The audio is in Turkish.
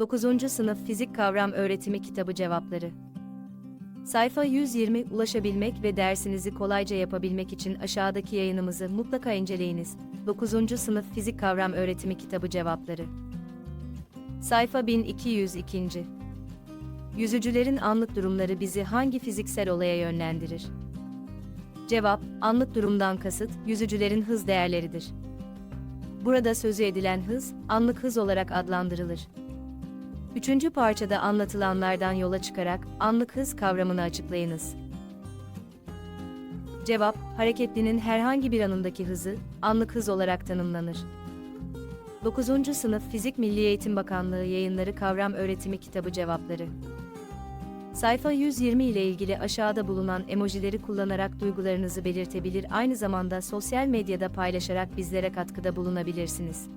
9. Sınıf Fizik Kavram Öğretimi Kitabı Cevapları Sayfa 120 Ulaşabilmek ve dersinizi kolayca yapabilmek için aşağıdaki yayınımızı mutlaka inceleyiniz. 9. Sınıf Fizik Kavram Öğretimi Kitabı Cevapları Sayfa 1202 Yüzücülerin anlık durumları bizi hangi fiziksel olaya yönlendirir? Cevap, anlık durumdan kasıt, yüzücülerin hız değerleridir. Burada sözü edilen hız, anlık hız olarak adlandırılır. Üçüncü parçada anlatılanlardan yola çıkarak anlık hız kavramını açıklayınız. Cevap, hareketlinin herhangi bir anındaki hızı, anlık hız olarak tanımlanır. 9. Sınıf Fizik Milli Eğitim Bakanlığı Yayınları Kavram Öğretimi Kitabı Cevapları Sayfa 120 ile ilgili aşağıda bulunan emojileri kullanarak duygularınızı belirtebilir aynı zamanda sosyal medyada paylaşarak bizlere katkıda bulunabilirsiniz.